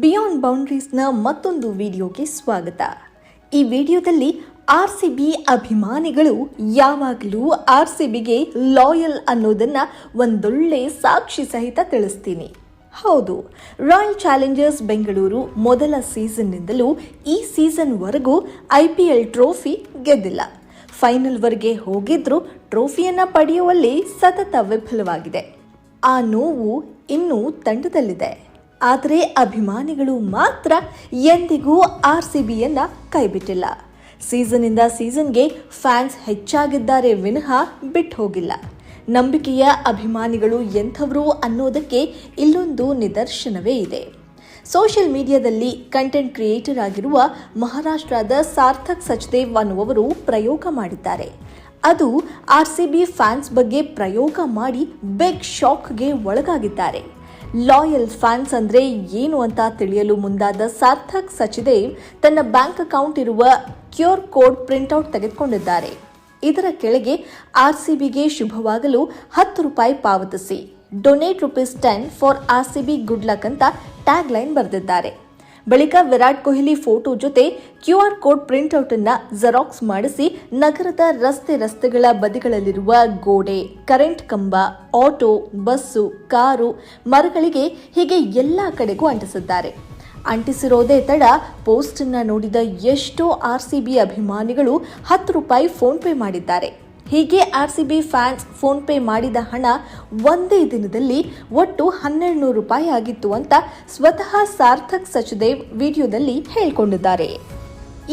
Beyond ಬೌಂಡ್ರೀಸ್ನ ಮತ್ತೊಂದು ವಿಡಿಯೋಗೆ ಸ್ವಾಗತ. ಈ ವಿಡಿಯೋದಲ್ಲಿ ಆರ್ ಸಿ ಬಿ ಅಭಿಮಾನಿಗಳು ಯಾವಾಗಲೂ ಆರ್ ಸಿ ಬಿಗೆ ಲಾಯಲ್ ಅನ್ನೋದನ್ನ ಒಂದೊಳ್ಳೆ ಸಾಕ್ಷಿ ಸಹಿತ ತಿಳಿಸ್ತೀನಿ. ಹೌದು ರಾಯಲ್ ಚಾಲೆಂಜರ್ಸ್ ಬೆಂಗಳೂರು ಮೊದಲ ಸೀಸನ್ನಿಂದಲೂ ಈ ಸೀಸನ್ವರೆಗೂ ಐ ಪಿ ಎಲ್ ಟ್ರೋಫಿ ಗೆದ್ದಿಲ್ಲ. ಫೈನಲ್ವರೆಗೆ ಹೋಗಿದ್ರೂ ಟ್ರೋಫಿಯನ್ನ ಪಡೆಯುವಲ್ಲಿ ಸತತ ವಿಫಲವಾಗಿದೆ. ಆ ನೋವು ಇನ್ನೂ ತಂಡದಲ್ಲಿದೆ. ಆದರೆ ಅಭಿಮಾನಿಗಳು ಮಾತ್ರ ಎಂದಿಗೂ ಆರ್ ಸಿ ಬಿಯನ್ನು ಕೈಬಿಟ್ಟಿಲ್ಲ. ಸೀಸನ್ನಿಂದ ಸೀಸನ್ಗೆ ಫ್ಯಾನ್ಸ್ ಹೆಚ್ಚಾಗಿದ್ದಾರೆ ವಿನಃ ಬಿಟ್ಟು ಹೋಗಿಲ್ಲ. ನಂಬಿಕೆಯ ಅಭಿಮಾನಿಗಳು ಎಂಥವರು ಅನ್ನೋದಕ್ಕೆ ಇಲ್ಲೊಂದು ನಿದರ್ಶನವೇ ಇದೆ. ಸೋಷಿಯಲ್ ಮೀಡಿಯಾದಲ್ಲಿ ಕಂಟೆಂಟ್ ಕ್ರಿಯೇಟರ್ ಆಗಿರುವ ಮಹಾರಾಷ್ಟ್ರದ ಸಾರ್ಥಕ್ ಸಚ್ದೇವ್ ಅನ್ನುವರು ಪ್ರಯೋಗ ಮಾಡಿದ್ದಾರೆ. ಅದು ಆರ್ ಸಿ ಬಿ ಫ್ಯಾನ್ಸ್ ಬಗ್ಗೆ ಪ್ರಯೋಗ ಮಾಡಿ ಬಿಗ್ ಶಾಕ್ಗೆ ಒಳಗಾಗಿದ್ದಾರೆ. ಲಾಯಲ್ ಫ್ಯಾನ್ಸ್ ಅಂದ್ರೆ ಏನು ಅಂತ ತಿಳಿಯಲು ಮುಂದಾದ ಸಾರ್ಥಕ್ ಸಚಿದೇವ್ ತನ್ನ ಬ್ಯಾಂಕ್ ಅಕೌಂಟ್ ಇರುವ ಕ್ಯೂರ್ ಕೋಡ್ ಪ್ರಿಂಟ್ಔಟ್ ತೆಗೆದುಕೊಂಡಿದ್ದಾರೆ. ಇದರ ಕೆಳಗೆ ಆರ್ ಸಿ ಬಿಗೆ ಶುಭವಾಗಲು ಹತ್ತು ರೂಪಾಯಿ ಪಾವತಿಸಿ. Donate rupees ten for R C B good luck ಅಂತ ಟ್ಯಾಗ್ ಲೈನ್ ಬರೆದಿದ್ದಾರೆ. ಬಳಿಕ ವಿರಾಟ್ ಕೊಹ್ಲಿ ಫೋಟೋ ಜೊತೆ ಕ್ಯೂಆರ್ ಕೋಡ್ ಪ್ರಿಂಟ್ಔಟ್ ಅನ್ನ ಜೆರಾಕ್ಸ್ ಮಾಡಿಸಿ ನಗರದ ರಸ್ತೆ ರಸ್ತೆಗಳ ಬದಿಗಳಲ್ಲಿರುವ ಗೋಡೆ, ಕರೆಂಟ್ ಕಂಬ, ಆಟೋ, ಬಸ್ಸು, ಕಾರು, ಮರಗಳಿಗೆ ಹೀಗೆ ಎಲ್ಲ ಕಡೆಗೂ ಅಂಟಿಸಿದ್ದಾರೆ. ಅಂಟಿಸಿರೋದೇ ತಡ ಪೋಸ್ಟ್ ಅನ್ನ ನೋಡಿದ ಎಷ್ಟೋ ಆರ್ ಅಭಿಮಾನಿಗಳು ಹತ್ತು ರೂಪಾಯಿ ಫೋನ್ ಪೇ ಮಾಡಿದ್ದಾರೆ. ಹೀಗೆ R C B fans PhonePe ಮಾಡಿದ ಹಣ ಒಂದೇ ದಿನದಲ್ಲಿ ಒಟ್ಟು ಹನ್ನೆರಡು ನೂರು ರೂಪಾಯಿ ಆಗಿತ್ತು ಅಂತ ಸ್ವತಃ ಸಾರ್ಥಕ್ ಸಚದೇವ್ ವಿಡಿಯೋದಲ್ಲಿ ಹೇಳಿಕೊಂಡಿದ್ದಾರೆ.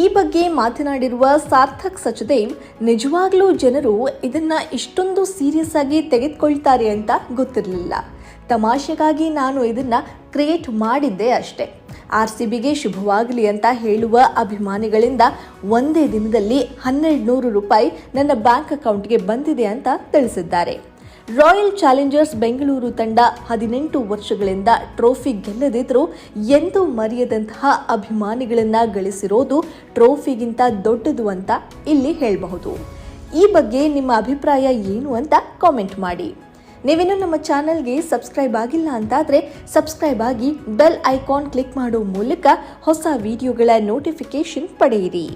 ಈ ಬಗ್ಗೆ ಮಾತನಾಡಿರುವ ಸಾರ್ಥಕ್ ಸಚದೇವ್, ನಿಜವಾಗ್ಲೂ ಜನರು ಇದನ್ನ ಇಷ್ಟೊಂದು ಸೀರಿಯಸ್ ಆಗಿ ತೆಗೆದುಕೊಳ್ತಾರೆ ಅಂತ ಗೊತ್ತಿರಲಿಲ್ಲ. ತಮಾಷೆಗಾಗಿ ನಾನು ಇದನ್ನ ಕ್ರಿಯೇಟ್ ಮಾಡಿದ್ದೆ ಅಷ್ಟೇ. ಆರ್ ಸಿ ಬಿಗೆ ಶುಭವಾಗಲಿ ಅಂತ ಹೇಳುವ ಅಭಿಮಾನಿಗಳಿಂದ ಒಂದೇ ದಿನದಲ್ಲಿ ಹನ್ನೆರಡು ನೂರು ರೂಪಾಯಿ ನನ್ನ ಬ್ಯಾಂಕ್ ಅಕೌಂಟ್ಗೆ ಬಂದಿದೆ ಅಂತ ತಿಳಿಸಿದ್ದಾರೆ. ರಾಯಲ್ ಚಾಲೆಂಜರ್ಸ್ ಬೆಂಗಳೂರು ತಂಡ ಹದಿನೆಂಟು ವರ್ಷಗಳಿಂದ ಟ್ರೋಫಿ ಗೆಲ್ಲದಿದ್ರೂ ಎಂದೂ ಮರೆಯದಂತಹ ಅಭಿಮಾನಿಗಳನ್ನು ಗಳಿಸಿರೋದು ಟ್ರೋಫಿಗಿಂತ ದೊಡ್ಡದು ಅಂತ ಇಲ್ಲಿ ಹೇಳಬಹುದು. ಈ ಬಗ್ಗೆ ನಿಮ್ಮ ಅಭಿಪ್ರಾಯ ಏನು ಅಂತ ಕಾಮೆಂಟ್ ಮಾಡಿ. ನೀವಿನ್ನು ನಮ್ಮ ಚಾನಲ್ಗೆ ಸಬ್ಸ್ಕ್ರೈಬ್ ಆಗಿಲ್ಲ ಅಂತಾದರೆ ಸಬ್ಸ್ಕ್ರೈಬ್ ಆಗಿ ಬೆಲ್ ಐಕಾನ್ ಕ್ಲಿಕ್ ಮಾಡೋ ಮೂಲಕ ಹೊಸ ವಿಡಿಯೋಗಳ ನೋಟಿಫಿಕೇಶನ್ ಪಡೆಯಿರಿ.